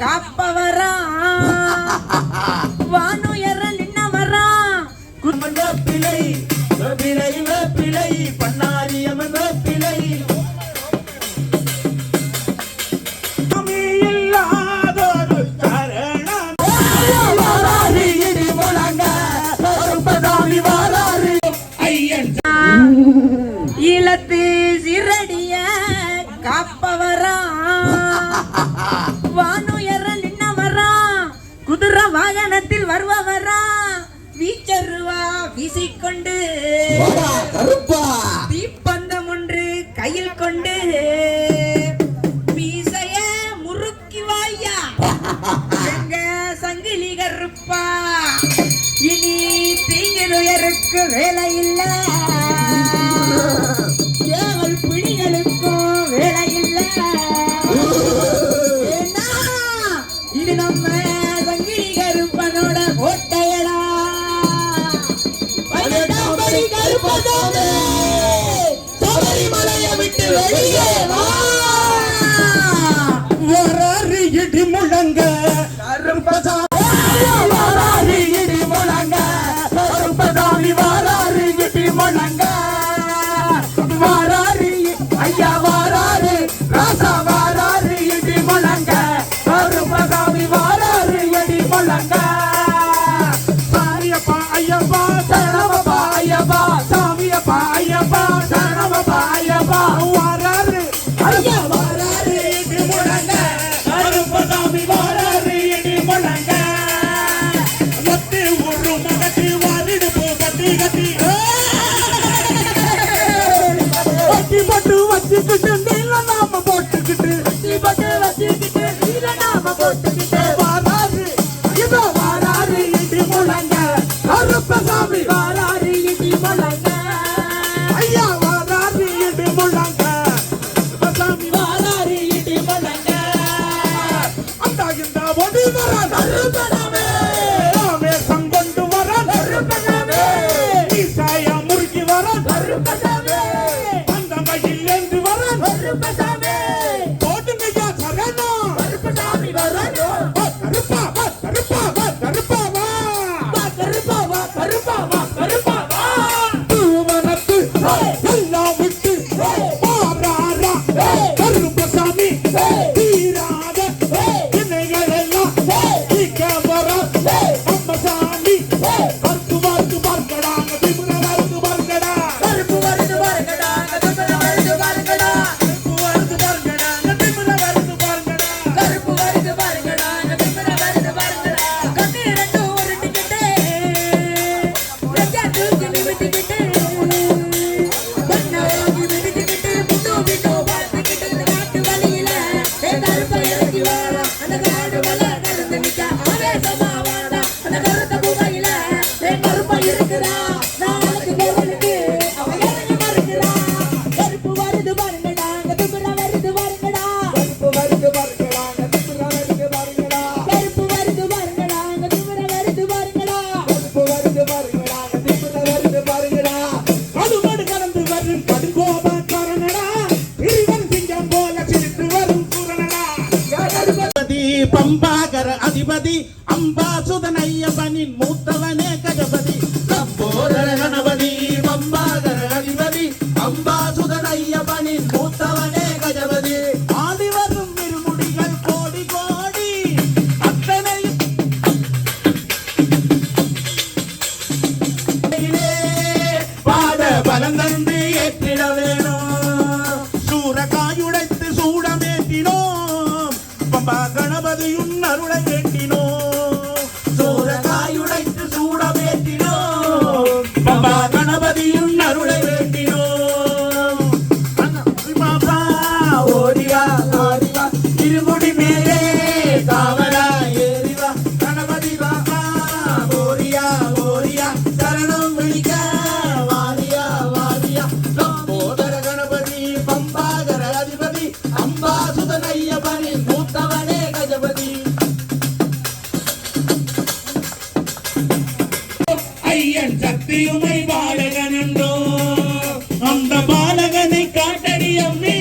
capa? வாகனத்தில் வருபவரா? வீச்சருவா வீசிக்கொண்டு. தீப்பந்தம் ஒன்று கையில் கொண்டு. வீசைய முறுக்கி வாயா. எங்க சங்கிலி கருப்பா? இனி தீங்கிலுயருக்கு வேலை இல்ல கேவல் பிணிகளுக்கும் வேலை இல்ல இது நம்ம இடி முழங்க. வாராறு இடி முழங்க. கருப்பதாமி வாராறு இடி முழங்க. வாராறு ஐயா வாராறு ராசா வாராறு இடி முழங்க. கருப்பதாமி வாராறு இடி முழங்க. Levanta, levanta, levanta. Achuthan ஐயப்பனின் மூத்தவனே Gajapati. சக்தியுமை பாலகன் என்றோ அந்த பாலகனை காட்டடி அம்மே.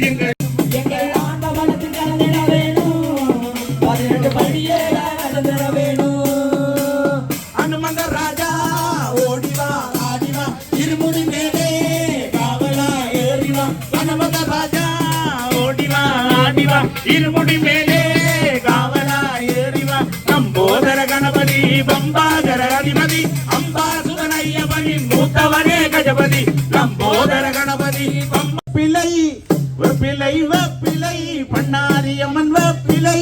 எங்கள் எங்கள் ஆண்ட மனத்தில் கலந்திட வேணும். பதினெட்டு படியே கலந்திட வேணும். அனுமந்த ராஜா ஓடிவா ஆடிவா இருமுடி மேலே காவலா ஏறிவா அனுமந்த ராஜா கணபதி பம்பாகர அதிபர் தேவதி நம்போதர கணபதி பிள்ளை வெப்பிலை வெப்பிலை பண்ணாரி அம்மன் வெப்பிலை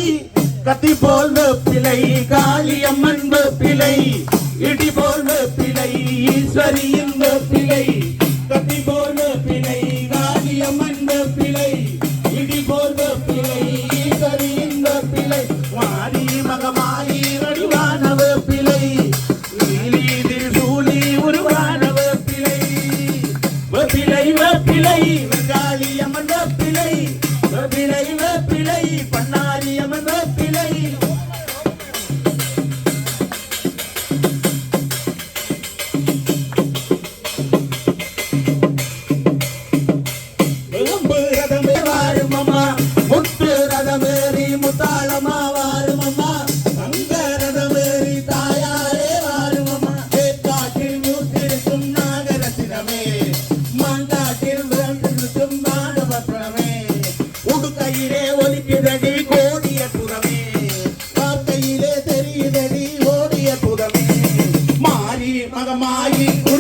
கத்தி போல் வெப்பிலை காளி அம்மன் வெப்பிலை இடி போல் வெப்பிலை ஈஸ்வரிய Maya.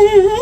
Mm-hmm.